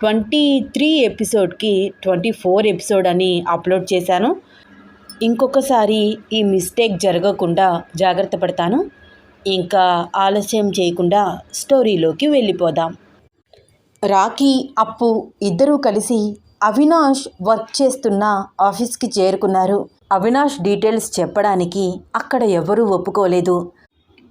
Twenty three ఎపిసోడ్కి twenty four episode అని upload చేశాను. ఇంకొకసారి ఈ మిస్టేక్ జరగకుండా జాగ్రత్త పడతాను. ఇంకా ఆలస్యం చేయకుండా స్టోరీలోకి వెళ్ళిపోదాం. రాఖీ అప్పు ఇద్దరూ కలిసి అవినాష్ వర్క్ చేస్తున్న ఆఫీస్కి చేరుకున్నారు. అవినాష్ డీటెయిల్స్ చెప్పడానికి అక్కడ ఎవరూ ఒప్పుకోలేదు.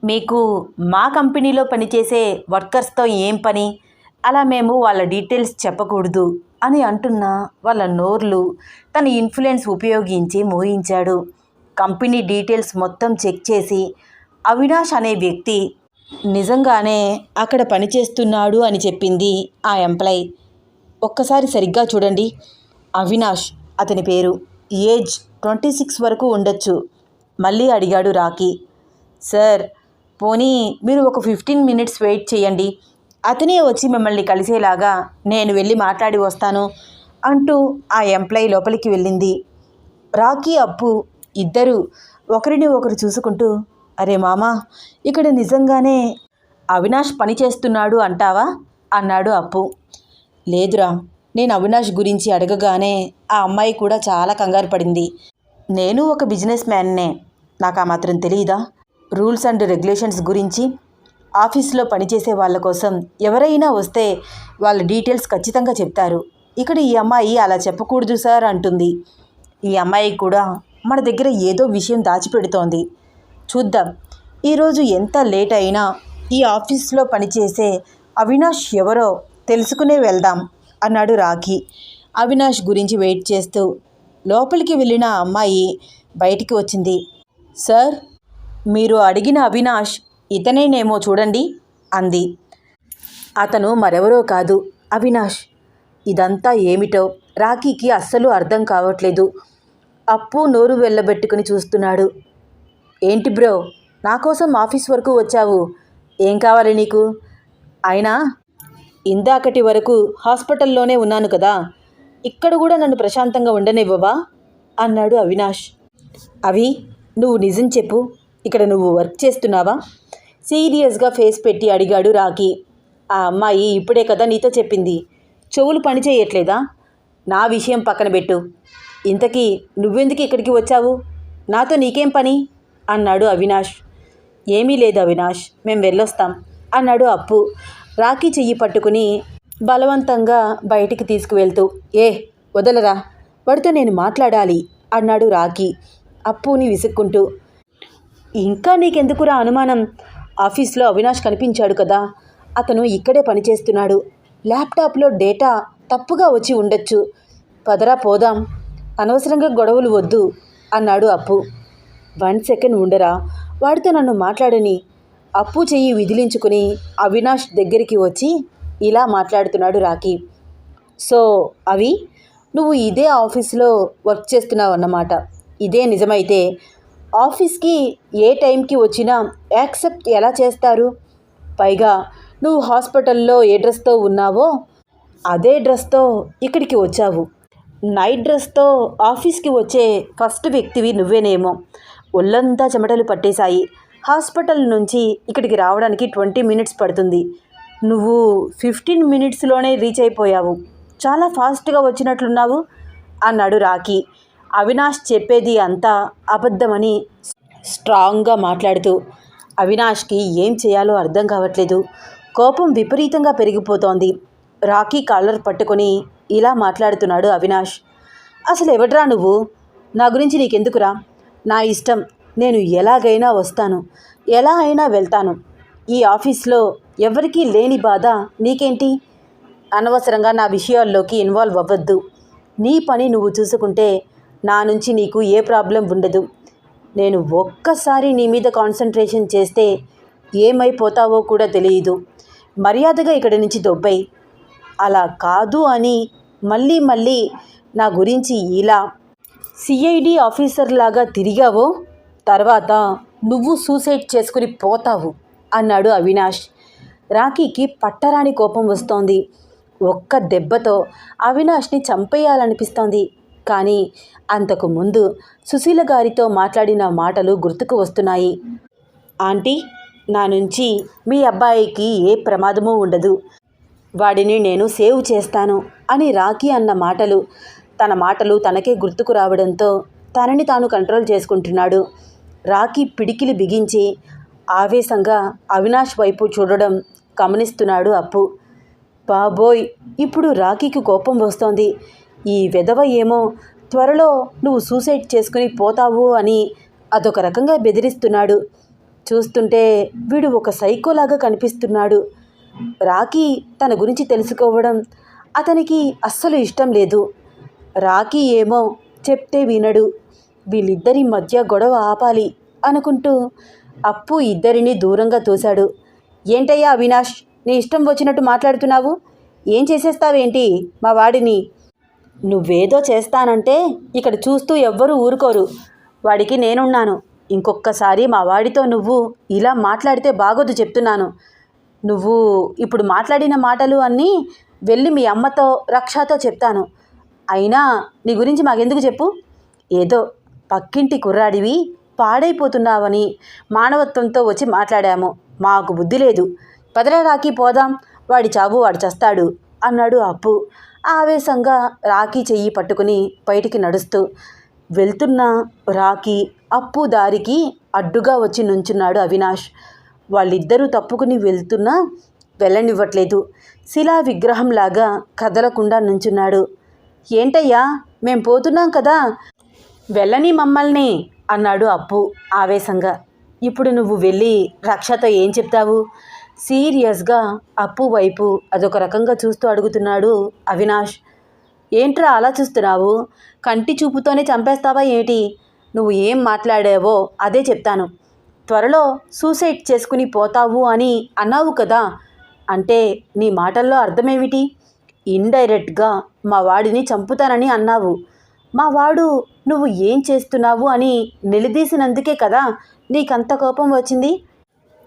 మీకు మా కంపెనీలో పనిచేసే వర్కర్స్తో ఏం పని? అలా మేము వాళ్ళ డీటెయిల్స్ చెప్పకూడదు అని అంటున్న వాళ్ళ నోర్లు తన ఇన్ఫ్లుయెన్స్ ఉపయోగించి మోహించాడు కంపెనీ డీటెయిల్స్ మొత్తం చెక్ చేసి అవినాష్ అనే వ్యక్తి నిజంగానే అక్కడ పనిచేస్తున్నాడు అని చెప్పింది ఆ ఎంప్లాయ్. ఒక్కసారి సరిగ్గా చూడండి. అవినాష్ అతని పేరు. ఏజ్ ట్వంటీ సిక్స్ వరకు ఉండొచ్చు. మళ్ళీ అడిగాడు రాకీ సార్ పోనీ మీరు ఒక ఫిఫ్టీన్ మినిట్స్ వెయిట్ చేయండి. అతనే వచ్చి మిమ్మల్ని కలిసేలాగా నేను వెళ్ళి మాట్లాడి వస్తాను అంటూ ఆ ఎంప్లాయీ లోపలికి వెళ్ళింది. రాకీ అప్పు ఇద్దరు ఒకరిని ఒకరు చూసుకుంటూ అరే మామా ఇక్కడ నిజంగానే అవినాష్ పని చేస్తున్నాడు అంటావా? అన్నాడు అప్పు. లేదురా నేను అవినాష్ గురించి అడగగానే ఆ అమ్మాయి కూడా చాలా కంగారు పడింది. నేను ఒక బిజినెస్ మ్యాన్నే నాకు ఆ మాత్రం తెలియదా రూల్స్ అండ్ రెగ్యులేషన్స్ గురించి ఆఫీస్లో పనిచేసే వాళ్ళ కోసం ఎవరైనా వస్తే వాళ్ళ డీటెయిల్స్ ఖచ్చితంగా చెప్తారు. ఇక్కడ ఈ అమ్మాయి అలా చెప్పకూడదు సార్ అంటుంది. ఈ అమ్మాయి కూడా మన దగ్గర ఏదో విషయం దాచిపెడుతోంది. చూద్దాం. ఈరోజు ఎంత లేట్ అయినా ఈ ఆఫీస్లో పనిచేసే అవినాష్ ఎవరో తెలుసుకునే వెళ్దాం అన్నాడు రాఖీ. అవినాష్ గురించి వెయిట్ చేస్తూ లోపలికి వెళ్ళిన అమ్మాయి బయటికి వచ్చింది. సార్ మీరు అడిగిన అవినాష్ ఇతనేనేమో చూడండి అంది. అతను మరెవరో కాదు అవినాష్. ఇదంతా ఏమిటో రాఖీకి అస్సలు అర్థం కావట్లేదు. అప్పు నోరు వెళ్ళబెట్టుకుని చూస్తున్నాడు. ఏంటి బ్రో నా కోసం ఆఫీస్ వరకు వచ్చావు? ఏం కావాలి నీకు? అయినా ఇందాకటి వరకు హాస్పిటల్లోనే ఉన్నాను కదా ఇక్కడ కూడా నన్ను ప్రశాంతంగా ఉండనివ్వవా? అన్నాడు అవినాష్. అవి నువ్వు నిజం చెప్పు. ఇక్కడ నువ్వు వర్క్ చేస్తున్నావా? సీరియస్గా ఫేస్ పెట్టి అడిగాడు రాకీ ఆ అమ్మాయి ఇప్పుడే కదా నీతో చెప్పింది. చెవులు పని చేయట్లేదా? నా విషయం పక్కన పెట్టు. ఇంతకీ నువ్వెందుకు ఇక్కడికి వచ్చావు? నాతో నీకేం పని? అన్నాడు అవినాష్. ఏమీ లేదు అవినాష్ మేము వెళ్ళొస్తాం అన్నాడు అప్పు. రాఖీ చెయ్యి పట్టుకుని బలవంతంగా బయటికి తీసుకువెళ్తూ ఏ వదలరా. వాడితో నేను మాట్లాడాలి అన్నాడు రాఖీ. అప్పుని విసుక్కుంటూ ఇంకా నీకెందుకురా అనుమానం? ఆఫీస్లో అవినాష్ కనిపించాడు కదా. అతను ఇక్కడే పనిచేస్తున్నాడు. ల్యాప్టాప్లో డేటా తప్పుగా వచ్చి ఉండొచ్చు. పదరా పోదాం. అనవసరంగా గొడవలు వద్దు అన్నాడు అప్పు. వన్ సెకండ్ ఉండరా? వాడితో నన్ను మాట్లాడని. అప్పు చెయ్యి విదిలించుకుని అవినాష్ దగ్గరికి వచ్చి ఇలా మాట్లాడుతున్నాడు రాకీ సో అవి? నువ్వు ఇదే ఆఫీస్లో వర్క్ చేస్తున్నావు అన్నమాట ఇదే నిజమైతే ఆఫీస్కి ఏ టైంకి వచ్చినా యాక్సెప్ట్ ఎలా చేస్తారు? పైగా నువ్వు హాస్పిటల్లో ఏ డ్రెస్తో ఉన్నావో అదే డ్రెస్తో ఇక్కడికి వచ్చావు. నైట్ డ్రెస్తో ఆఫీస్కి వచ్చే ఫస్ట్ వ్యక్తివి నువ్వేనేమో. ఒళ్ళంతా చెమటలు పట్టేశాయి. హాస్పిటల్ నుంచి ఇక్కడికి రావడానికి ట్వంటీ మినిట్స్ పడుతుంది. నువ్వు ఫిఫ్టీన్ మినిట్స్లోనే రీచ్ అయిపోయావు. చాలా ఫాస్ట్గా వచ్చినట్లున్నావు అన్నాడు రాకీ అవినాష్ చెప్పేది అంతా అబద్ధమని స్ట్రాంగ్గా మాట్లాడుతూ అవినాష్కి ఏం చేయాలో అర్థం కావట్లేదు. కోపం విపరీతంగా పెరిగిపోతోంది. రాఖీ కాలర్ పట్టుకొని ఇలా మాట్లాడుతున్నాడు అవినాష్. అసలు ఎవడ్రా నువ్వు? నా గురించి నీకెందుకురా? నా ఇష్టం. నేను ఎలాగైనా వస్తాను. ఎలా అయినా వెళ్తాను. ఈ ఆఫీస్లో ఎవరికీ లేని బాధ నీకేంటి? అనవసరంగా నా విషయాల్లోకి ఇన్వాల్వ్ అవ్వద్దు. నీ పని నువ్వు చూసుకుంటే నా నుంచి నీకు ఏ ప్రాబ్లం ఉండదు. నేను ఒక్కసారి నీ మీద కాన్సన్ట్రేషన్ చేస్తే ఏమైపోతావో కూడా తెలియదు. మర్యాదగా ఇక్కడి నుంచి దొబ్బై అలా కాదు అని మళ్ళీ మళ్ళీ నా గురించి ఇలా సిఐడి ఆఫీసర్ లాగా తిరిగావో తర్వాత నువ్వు సూసైడ్ చేసుకుని పోతావు అన్నాడు అవినాష్. రాఖీకి పట్టరాని కోపం వస్తోంది. ఒక్క దెబ్బతో అవినాష్ని చంపేయాలనిపిస్తోంది. కానీ అంతకు ముందు సుశీల గారితో మాట్లాడిన మాటలు గుర్తుకు వస్తున్నాయి. ఆంటీ నా నుంచి మీ అబ్బాయికి ఏ ప్రమాదమూ ఉండదు. వాడిని నేను సేవ్ చేస్తాను అని రాఖీ అన్న మాటలు తన మాటలు తనకే గుర్తుకు రావడంతో తనని తాను కంట్రోల్ చేసుకుంటున్నాడు. రాఖీ పిడికిలి బిగించి ఆవేశంగా అవినాష్ వైపు చూడడం గమనిస్తున్నాడు అప్పు. బాబోయ్ ఇప్పుడు రాఖీకి కోపం వస్తోంది. ఈ విధవ ఏమో త్వరలో నువ్వు సూసైడ్ చేసుకుని పోతావు అని అదొక రకంగా బెదిరిస్తున్నాడు. చూస్తుంటే వీడు ఒక సైకోలాగా కనిపిస్తున్నాడు. రాఖీ తన గురించి తెలుసుకోవడం అతనికి అస్సలు ఇష్టం లేదు. రాఖీ ఏమో చెప్తే వినడు. వీళ్ళిద్దరి మధ్య గొడవ ఆపాలి అనుకుంటూ అప్పు ఇద్దరిని దూరంగా తోశాడు. ఏంటయ్యా అవినాష్ నీ ఇష్టం వచ్చినట్టు మాట్లాడుతున్నావు? ఏం చేసేస్తావేంటి? మా వాడిని నువ్వేదో చేస్తానంటే ఇక్కడ చూస్తూ ఎవ్వరూ ఊరుకోరు. వాడికి నేనున్నాను. ఇంకొక్కసారి మా వాడితో నువ్వు ఇలా మాట్లాడితే బాగోదు చెప్తున్నాను. నువ్వు ఇప్పుడు మాట్లాడిన మాటలు అన్నీ వెళ్ళి మీ అమ్మతో రక్షతో చెప్తాను. అయినా నీ గురించి మాకెందుకు చెప్పు? ఏదో పక్కింటి కుర్రాడివి పాడైపోతున్నావని మానవత్వంతో వచ్చి మాట్లాడాము. మాకు బుద్ధి లేదు. పదరా పోదాం. వాడి చావు వాడు చస్తాడు అన్నాడు అప్పు. ఆవేశంగా రాఖీ చెయ్యి పట్టుకుని బయటికి నడుస్తూ వెళ్తున్న రాఖీ అప్పు దారికి అడ్డుగా వచ్చి నుంచున్నాడు అవినాష్. వాళ్ళిద్దరూ తప్పుకుని వెళ్తున్నా వెళ్ళనివ్వట్లేదు. శిలా విగ్రహంలాగా కదలకుండా నుంచున్నాడు. ఏంటయ్యా మేం పోతున్నాం కదా. వెళ్ళని మమ్మల్ని అన్నాడు అప్పు ఆవేశంగా. ఇప్పుడు నువ్వు వెళ్ళి రక్షతో ఏం చెప్తావు? సీరియస్గా అప్పు వైపు అదొక రకంగా చూస్తూ అడుగుతున్నాడు అవినాష్. ఏంట్రా అలా చూస్తున్నావు? కంటి చూపుతోనే చంపేస్తావా ఏంటి? నువ్వు ఏం మాట్లాడావో అదే చెప్తాను. త్వరలో సూసైడ్ చేసుకుని పోతావు అని అన్నావు కదా? అంటే నీ మాటల్లో అర్థమేమిటి? ఇండైరెక్ట్గా మా వాడిని చంపుతానని అన్నావు. మా వాడు నువ్వు ఏం చేస్తున్నావు అని నిలదీసినందుకే కదా నీకంత కోపం వచ్చింది?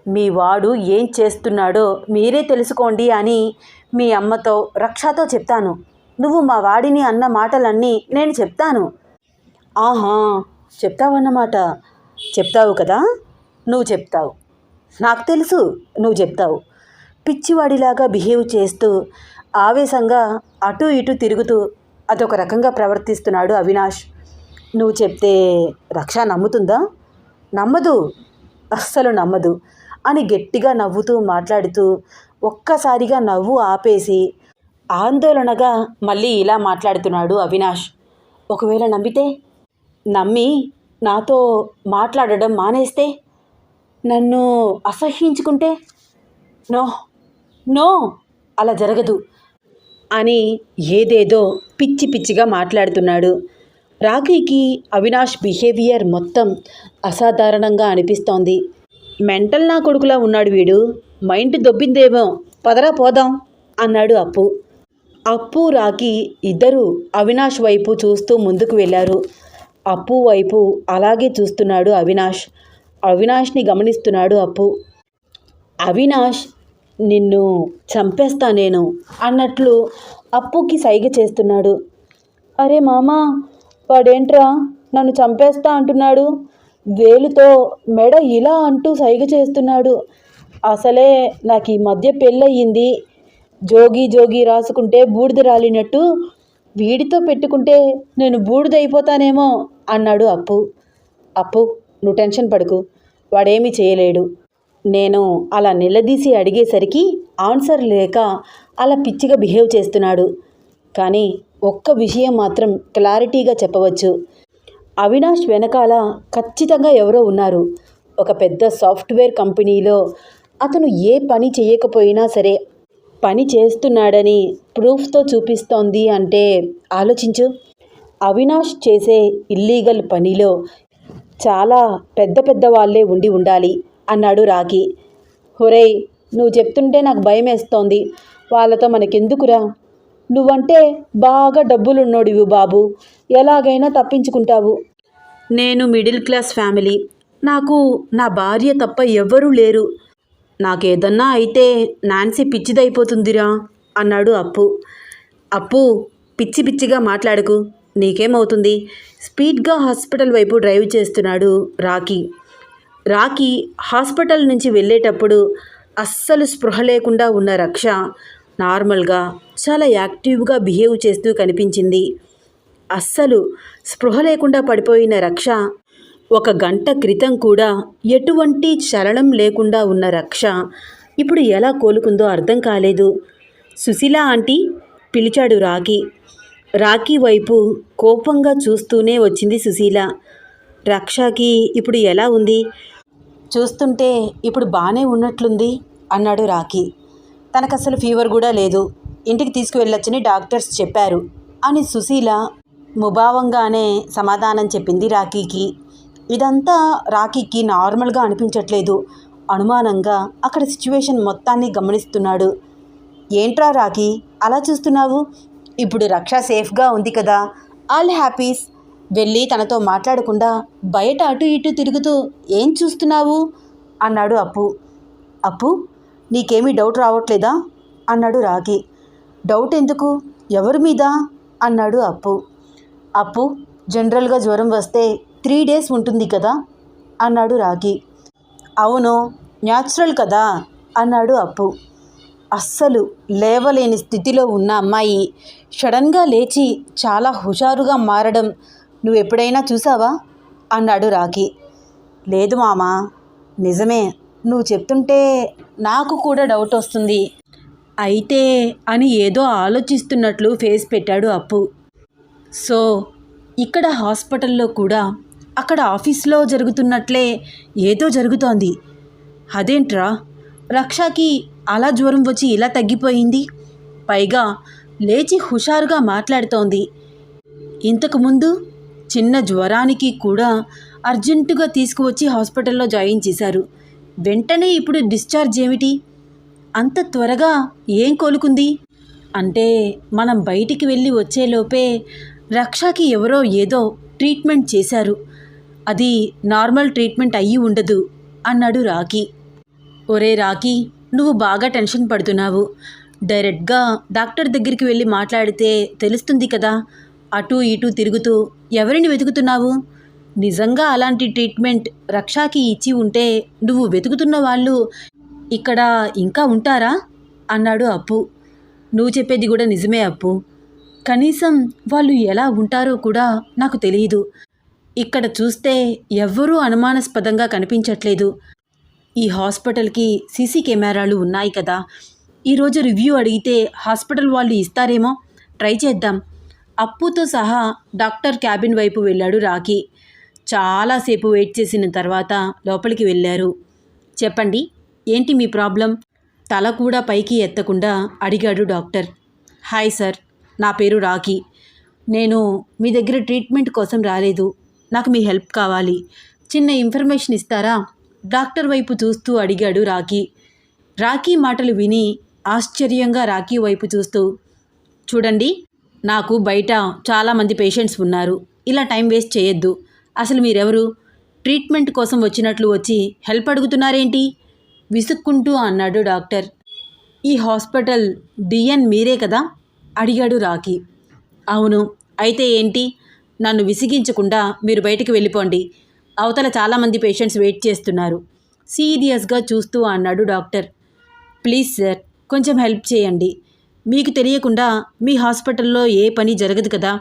మీ వాడు ఏం చేస్తున్నాడో మీరే తెలుసుకోండి అని మీ అమ్మతో రక్షతో చెప్తాను. నువ్వు మా వాడిని అన్న మాటలన్నీ నేను చెప్తాను. ఆహా చెప్తావన్నమాట. చెప్తావు కదా? నువ్వు చెప్తావు. నాకు తెలుసు నువ్వు చెప్తావు. పిచ్చివాడిలాగా బిహేవ్ చేస్తూ ఆవేశంగా అటు ఇటు తిరుగుతూ అదొక రకంగా ప్రవర్తిస్తున్నాడు అవినాష్. నువ్వు చెప్తే రక్ష నమ్ముతుందా? నమ్మదు. అస్సలు నమ్మదు. అని గట్టిగా నవ్వుతూ మాట్లాడుతూ ఒక్కసారిగా నవ్వు ఆపేసి ఆందోళనగా మళ్ళీ ఇలా మాట్లాడుతున్నాడు అవినాష్. ఒకవేళ నమ్మితే? నమ్మి నాతో మాట్లాడడం మానేస్తే? నన్ను అసహ్యించుకుంటే? నో నో అలా జరగదు అని ఏదేదో పిచ్చి పిచ్చిగా మాట్లాడుతున్నాడు. రాఖీకి అవినాష్ బిహేవియర్ మొత్తం అసాధారణంగా అనిపిస్తోంది. మెంటల్ నా కొడుకులా ఉన్నాడు వీడు. మైండ్ దొబ్బిందేమో. పదరా పోదాం అన్నాడు అప్పు. అప్పు రాకి ఇద్దరు అవినాష్ వైపు చూస్తూ ముందుకు వెళ్ళారు. అప్పు వైపు అలాగే చూస్తున్నాడు అవినాష్. అవినాష్ని గమనిస్తున్నాడు అప్పు. అవినాష్ నిన్ను చంపేస్తా నేను అన్నట్లు అప్పుకి సైగ చేస్తున్నాడు. అరే మామా వాడేంట్రా? నన్ను చంపేస్తా అంటున్నాడు. వేలుతో మెడ ఇలా అంటూ సైగ చేస్తున్నాడు. అసలే నాకు ఈ మధ్య పెళ్ళయింది జోగి జోగి రాసుకుంటే బూడిద రాలినట్టు వీడితో పెట్టుకుంటే నేను బూడిదైపోతానేమో అన్నాడు అప్పు. అప్పు నువ్వు టెన్షన్ పడుకు. వాడేమీ చేయలేడు. నేను అలా నిలదీసి అడిగేసరికి ఆన్సర్ లేక అలా పిచ్చిగా బిహేవ్ చేస్తున్నాడు. కానీ ఒక్క విషయం మాత్రం క్లారిటీగా చెప్పవచ్చు. అవినాష్ వెనకాల ఖచ్చితంగా ఎవరో ఉన్నారు. ఒక పెద్ద సాఫ్ట్వేర్ కంపెనీలో అతను ఏ పని చేయకపోయినా సరే పని చేస్తున్నాడని ప్రూఫ్తో చూపిస్తోంది అంటే ఆలోచించు. అవినాష్ చేసే ఇల్లీగల్ పనిలో చాలా పెద్ద పెద్ద వాళ్ళే ఉండి ఉండాలి అన్నాడు రాఖీ హొరేయ్ నువ్వు చెప్తుంటే నాకు భయం వేస్తోంది వాళ్ళతో మనకెందుకురా? నువ్వంటే బాగా డబ్బులున్నోడివి బాబు. ఎలాగైనా తప్పించుకుంటావు. నేను మిడిల్ క్లాస్ ఫ్యామిలీ. నాకు నా భార్య తప్ప ఎవ్వరూ లేరు. నాకేదన్నా అయితే నాన్సీ పిచ్చిదైపోతుందిరా అన్నాడు అప్పు. అప్పు పిచ్చి పిచ్చిగా మాట్లాడకు. నీకేమవుతుంది? స్పీడ్గా హాస్పిటల్ వైపు డ్రైవ్ చేస్తున్నాడు రాకీ రాకీ హాస్పిటల్ నుంచి వెళ్ళేటప్పుడు అస్సలు స్పృహ లేకుండా ఉన్న రక్ష నార్మల్గా చాలా యాక్టివ్గా బిహేవ్ చేస్తూ కనిపించింది. అస్సలు స్పృహ లేకుండా పడిపోయిన రక్ష ఒక గంట క్రితం కూడా ఎటువంటి చలనం లేకుండా ఉన్న రక్ష ఇప్పుడు ఎలా కోలుకుందో అర్థం కాలేదు. సుశీల ఆంటీ పిలిచాడు రాఖీ. రాఖీ వైపు కోపంగా చూస్తూనే వచ్చింది సుశీల. రక్షకి ఇప్పుడు ఎలా ఉంది? చూస్తుంటే ఇప్పుడు బాగానే ఉన్నట్లుంది అన్నాడు రాఖీ. తనకు అసలు ఫీవర్ కూడా లేదు. ఇంటికి తీసుకువెళ్ళొచ్చని డాక్టర్స్ చెప్పారు. అని సుశీల ముభావంగానే సమాధానం చెప్పింది రాఖీకి. ఇదంతా రాఖీకి నార్మల్గా అనిపించట్లేదు. అనుమానంగా అక్కడ సిచ్యువేషన్ మొత్తాన్ని గమనిస్తున్నాడు. ఏంట్రా రాఖీ అలా చూస్తున్నావు? ఇప్పుడు రక్ష సేఫ్గా ఉంది కదా. All happies. వెళ్ళి తనతో మాట్లాడకుండా బయట అటు ఇటు తిరుగుతూ ఏం చూస్తున్నావు? అన్నాడు అప్పు. అప్పు? నీకేమీ డౌట్ రావట్లేదా? అన్నాడు రాగి. డౌట్ ఎందుకు? ఎవరి మీద? అన్నాడు అప్పు. అప్పు జనరల్గా జ్వరం వస్తే త్రీ డేస్ ఉంటుంది కదా? అన్నాడు రాగి. అవును న్యాచురల్ కదా? అన్నాడు అప్పు. అస్సలు లేవలేని స్థితిలో ఉన్న అమ్మాయి సడన్గా లేచి చాలా హుషారుగా మారడం నువ్వు ఎప్పుడైనా చూసావా? అన్నాడు రాకి లేదు మామా నిజమే. నువ్వు చెప్తుంటే నాకు కూడా డౌట్ వస్తుంది. అయితే అని ఏదో ఆలోచిస్తున్నట్లు ఫేస్ పెట్టాడు అప్పు. సో ఇక్కడ హాస్పిటల్లో కూడా అక్కడ ఆఫీస్లో జరుగుతున్నట్లే ఏదో జరుగుతోంది. అదేంట్రా? రక్షకి అలా జ్వరం వచ్చి ఇలా తగ్గిపోయింది. పైగా లేచి హుషారుగా మాట్లాడుతోంది. ఇంతకుముందు చిన్న జ్వరానికి కూడా అర్జెంటుగా తీసుకువచ్చి హాస్పిటల్లో జాయిన్ చేశారు. వెంటనే ఇప్పుడు డిశ్చార్జ్ ఏమిటి? అంత త్వరగా ఏం కోలుకుంది? అంటే మనం బయటికి వెళ్ళి వచ్చేలోపే రక్షకి ఎవరో ఏదో ట్రీట్మెంట్ చేశారు. అది నార్మల్ ట్రీట్మెంట్ అయ్యి ఉండదు అన్నాడు రాకీ ఒరే రాకీ నువ్వు బాగా టెన్షన్ పడుతున్నావు. డైరెక్ట్గా డాక్టర్ దగ్గరికి వెళ్ళి మాట్లాడితే తెలుస్తుంది కదా. అటు ఇటు తిరుగుతూ ఎవరిని వెతుకుతున్నావు? నిజంగా అలాంటి ట్రీట్మెంట్ రక్షాకి ఇచ్చి ఉంటే నువ్వు వెతుకుతున్న వాళ్ళు ఇక్కడ ఇంకా ఉంటారా? అన్నాడు అప్పు. నువ్వు చెప్పేది కూడా నిజమే అప్పు. కనీసం వాళ్ళు ఎలా ఉంటారో కూడా నాకు తెలియదు ఇక్కడ చూస్తే ఎవ్వరూ అనుమానాస్పదంగా కనిపించట్లేదు. ఈ హాస్పిటల్కి సీసీ కెమెరాలు ఉన్నాయి కదా. ఈరోజు రివ్యూ అడిగితే హాస్పిటల్ వాళ్ళు ఇస్తారేమో? ట్రై చేద్దాం. అప్పుతో సహా డాక్టర్ క్యాబిన్ వైపు వెళ్ళాడు రాకీ చాలాసేపు వెయిట్ చేసిన తర్వాత లోపలికి వెళ్ళారు. చెప్పండి ఏంటి మీ ప్రాబ్లం? తల కూడా పైకి ఎత్తకుండా అడిగాడు డాక్టర్. హాయ్ సార్ నా పేరు రాఖీ. నేను మీ దగ్గర ట్రీట్మెంట్ కోసం రాలేదు. నాకు మీ హెల్ప్ కావాలి. చిన్న ఇన్ఫర్మేషన్ ఇస్తారా? డాక్టర్ వైపు చూస్తూ అడిగాడు రాఖీ. రాఖీ మాటలు విని ఆశ్చర్యంగా రాఖీ వైపు చూస్తూ చూడండి నాకు బయట చాలామంది పేషెంట్స్ ఉన్నారు. ఇలా టైం వేస్ట్ చేయొద్దు. అసలు మీరెవరు? ట్రీట్మెంట్ కోసం వచ్చినట్లు వచ్చి హెల్ప్ అడుగుతున్నారేంటి? విసుక్కుంటూ అన్నాడు డాక్టర్. ఈ హాస్పిటల్ డిఎన్ మీరే కదా? అడిగాడు రాకీ అవును. అయితే ఏంటి? నన్ను విసిగించకుండా మీరు బయటికి వెళ్ళిపోండి. అవతల చాలామంది పేషెంట్స్ వెయిట్ చేస్తున్నారు. సీరియస్గా చూస్తూ అన్నాడు డాక్టర్. ప్లీజ్ సార్ కొంచెం హెల్ప్ చేయండి. మీకు తెలియకుండా మీ హాస్పిటల్లో ఏ పని జరగదు కదా?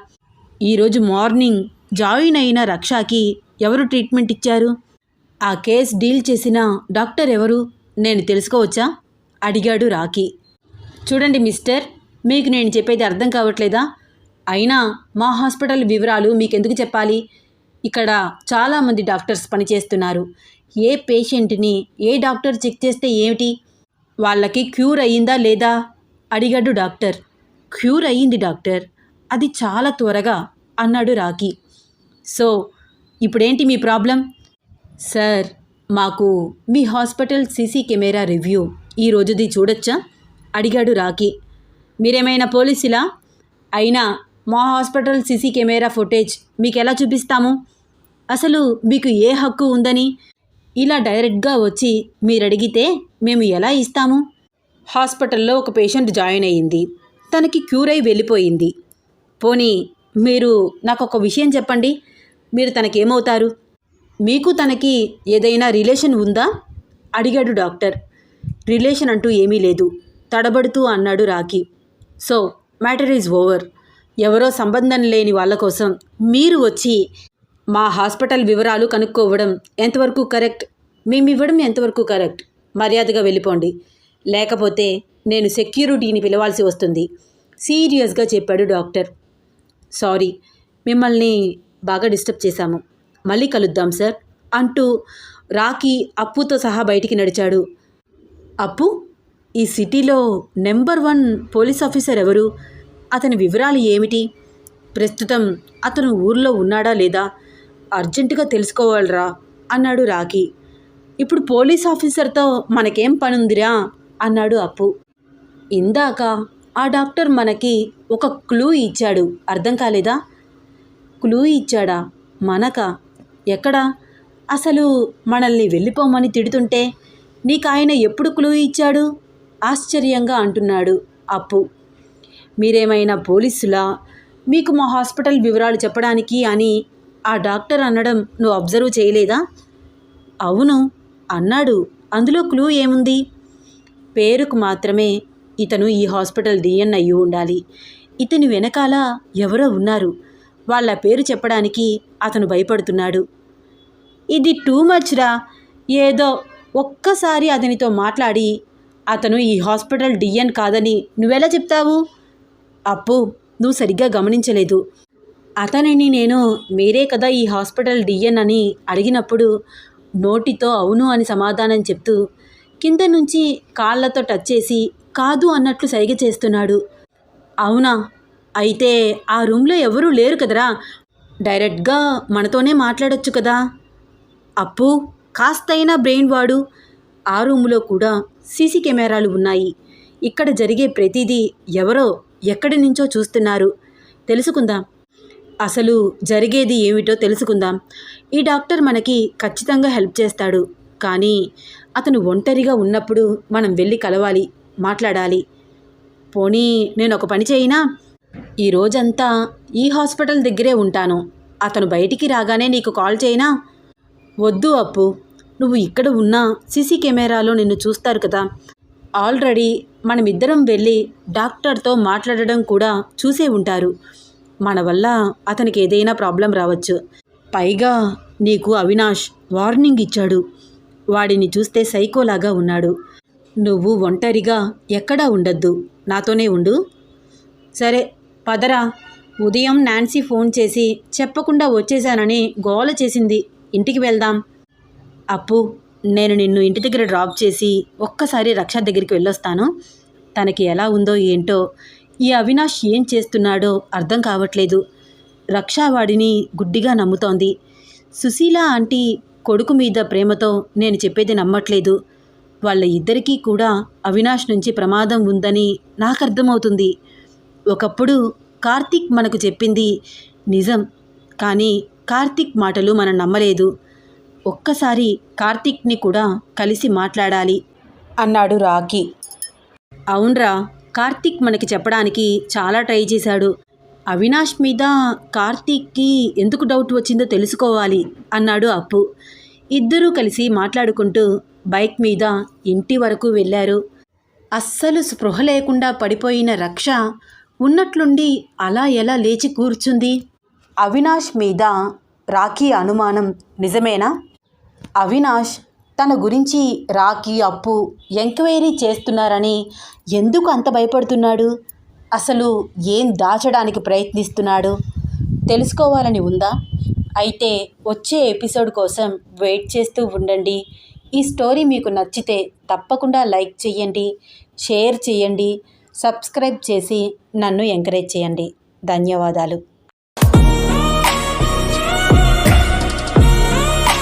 ఈరోజు మార్నింగ్ జాయిన్ అయిన రక్షాకి ఎవరు ట్రీట్మెంట్ ఇచ్చారు? ఆ కేస్ డీల్ చేసిన డాక్టర్ ఎవరు? నేను తెలుసుకోవచ్చా? అడిగాడు రాకీ చూడండి మిస్టర్ మీకు నేను చెప్పేది అర్థం కావట్లేదా? అయినా మా హాస్పిటల్ వివరాలు మీకెందుకు చెప్పాలి? ఇక్కడ చాలామంది డాక్టర్స్ పనిచేస్తున్నారు. ఏ పేషెంట్ని ఏ డాక్టర్ చెక్ చేస్తే ఏమిటి? వాళ్ళకి క్యూర్ అయ్యిందా లేదా? అడిగాడు డాక్టర్. క్యూర్ అయ్యింది డాక్టర్. అది చాలా త్వరగా అన్నాడు రాకీ సో ఇప్పుడేంటి మీ ప్రాబ్లం? సార్ మాకు మీ హాస్పిటల్ సీసీ కెమెరా రివ్యూ ఈ రోజుది చూడొచ్చా? అడిగాడు రాకీ మీరేమైనా పోలీసులా? అయినా మా హాస్పిటల్ సీసీ కెమెరా ఫుటేజ్ మీకు ఎలా చూపిస్తాము? అసలు మీకు ఏ హక్కు ఉందని? ఇలా డైరెక్ట్గా వచ్చి మీరు అడిగితే మేము ఎలా ఇస్తాము? హాస్పిటల్లో ఒక పేషెంట్ జాయిన్ అయ్యింది తనకి క్యూర్ అయి వెళ్ళిపోయింది. పోనీ మీరు నాకు ఒక విషయం చెప్పండి. మీరు తనకేమవుతారు? మీకు తనకి ఏదైనా రిలేషన్ ఉందా? అడిగాడు డాక్టర్. రిలేషన్ అంటూ ఏమీ లేదు. తడబడుతూ అన్నాడు Rocky so matter is over. ఎవరో సంబంధం లేని వాళ్ళ కోసం మీరు వచ్చి మా హాస్పిటల్ వివరాలు కనుక్కోవడం ఎంతవరకు కరెక్ట్? మేమివ్వడం ఎంతవరకు కరెక్ట్? మర్యాదగా వెళ్ళిపోండి. లేకపోతే నేను సెక్యూరిటీని పిలవాల్సి వస్తుంది. సీరియస్గా చెప్పాడు డాక్టర్. సారీ మిమ్మల్ని బాగా డిస్టర్బ్ చేశాము. మళ్ళీ కలుద్దాం సార్ అంటూ రాకీ అప్పుతో సహా బయటికి నడిచాడు. అప్పు? ఈ సిటీలో నెంబర్ వన్ పోలీస్ ఆఫీసర్ ఎవరు? అతని వివరాలు ఏమిటి? ప్రస్తుతం అతను ఊర్లో ఉన్నాడా లేదా? అర్జెంటుగా తెలుసుకోవాలరా? అన్నాడు రాకీ ఇప్పుడు పోలీస్ ఆఫీసర్తో మనకేం పనుందిరా? అన్నాడు అప్పు. ఇందాక ఆ డాక్టర్ మనకి ఒక క్లూ ఇచ్చాడు. అర్థం కాలేదా? క్లూ ఇచ్చాడా? మనక? ఎక్కడా? అసలు మనల్ని వెళ్ళిపోమని తిడుతుంటే నీకు ఆయన ఎప్పుడు క్లూ ఇచ్చాడు? ఆశ్చర్యంగా అంటున్నాడు అప్పు. మీరేమైనా పోలీసులా? మీకు మా హాస్పిటల్ వివరాలు చెప్పడానికి అని ఆ డాక్టర్ అనడం నువ్వు అబ్జర్వ్ చేయలేదా? అవును అన్నాడు. అందులో క్లూ ఏముంది? పేరుకు మాత్రమే ఇతను ఈ హాస్పిటల్ డిఎన్ అయ్యి ఉండాలి. ఇతని వెనకాల ఎవరో ఉన్నారు. వాళ్ళ పేరు చెప్పడానికి అతను భయపడుతున్నాడు. ఇది టూ మచ్రా ఏదో ఒక్కసారి అతనితో మాట్లాడి అతను ఈ హాస్పిటల్ డిఎన్ కాదని నువ్వెలా చెప్తావు? అప్పు నువ్వు సరిగ్గా గమనించలేదు. అతనిని నేను మీరే కదా ఈ హాస్పిటల్ డిఎన్ అని అడిగినప్పుడు నోటితో అవును అని సమాధానం చెప్తూ కింద నుంచి కాళ్ళతో టచ్ చేసి కాదు అన్నట్లు సైగ చేస్తున్నాడు. అవునా? అయితే ఆ రూమ్లో ఎవరూ లేరు కదరా. డైరెక్ట్గా మనతోనే మాట్లాడొచ్చు కదా. అప్పు కాస్తైనా బ్రెయిన్ వాడు. ఆ రూములో కూడా సీసీ కెమెరాలు ఉన్నాయి. ఇక్కడ జరిగే ప్రతిదీ ఎవరో ఎక్కడి నుంచో చూస్తున్నారు. తెలుసుకుందాం. అసలు జరిగేది ఏమిటో తెలుసుకుందాం. ఈ డాక్టర్ మనకి ఖచ్చితంగా హెల్ప్ చేస్తాడు. కానీ అతను ఒంటరిగా ఉన్నప్పుడు మనం వెళ్ళి కలవాలి మాట్లాడాలి. పోనీ నేను ఒక పని చేయినా? ఈ రోజంతా ఈ హాస్పిటల్ దగ్గరే ఉంటాను. అతను బయటికి రాగానే నీకు కాల్ చేయనా? వద్దు అప్పు. నువ్వు ఇక్కడ ఉన్నా సీసీ కెమెరాలో నిన్ను చూస్తారు కదా. ఆల్రెడీ మనమిద్దరం వెళ్ళి డాక్టర్తో మాట్లాడడం కూడా చూసే ఉంటారు. మన వల్ల అతనికి ఏదైనా ప్రాబ్లం రావచ్చు. పైగా నీకు అవినాష్ వార్నింగ్ ఇచ్చాడు. వాడిని చూస్తే సైకోలాగా ఉన్నాడు. నువ్వు ఒంటరిగా ఎక్కడా ఉండద్దు. నాతోనే ఉండు. సరే పదరా. ఉదయం నాన్సీ ఫోన్ చేసి చెప్పకుండా వచ్చేసానని గోల చేసింది. ఇంటికి వెళ్దాం. అప్పు నేను నిన్ను ఇంటి దగ్గర డ్రాప్ చేసి ఒక్కసారి రక్ష దగ్గరికి వెళ్ళొస్తాను. తనకి ఎలా ఉందో ఏంటో ఈ అవినాష్ ఏం చేస్తున్నాడో అర్థం కావట్లేదు. రక్షావాడిని గుడ్డిగా నమ్ముతోంది. సుశీల ఆంటీ కొడుకు మీద ప్రేమతో నేను చెప్పేది నమ్మట్లేదు. వాళ్ళ ఇద్దరికీ కూడా అవినాష్ నుంచి ప్రమాదం ఉందని నాకు అర్థమవుతుంది. ఒకప్పుడు కార్తీక్ మనకు చెప్పింది నిజం కానీ కార్తీక్ మాటలు మనం నమ్మలేదు. ఒక్కసారి కార్తీక్ని కూడా కలిసి మాట్లాడాలి అన్నాడు రాకీ అవునరా కార్తీక్ మనకి చెప్పడానికి చాలా ట్రై చేశాడు. అవినాష్ మీద కార్తీక్కి ఎందుకు డౌట్ వచ్చిందో తెలుసుకోవాలి అన్నాడు అప్పు. ఇద్దరూ కలిసి మాట్లాడుకుంటూ బైక్ మీద ఇంటి వరకు వెళ్ళారు. అస్సలు స్పృహ లేకుండా పడిపోయిన రక్ష ఉన్నట్లుండి అలా ఎలా లేచి కూర్చుంది? అవినాష్ మీద రాఖీ అనుమానం నిజమేనా? అవినాష్ తన గురించి రాఖీ అప్పు ఎంక్వైరీ చేస్తున్నారని ఎందుకు అంత భయపడుతున్నాడు? అసలు ఏం దాచడానికి ప్రయత్నిస్తున్నాడు? తెలుసుకోవాలని ఉందా? అయితే వచ్చే ఎపిసోడ్ కోసం వెయిట్ చేస్తూ ఉండండి. ఈ స్టోరీ మీకు నచ్చితే తప్పకుండా లైక్ చేయండి షేర్ చేయండి సబ్స్క్రైబ్ చేసి నన్ను ఎంకరేజ్ చేయండి. ధన్యవాదాలు.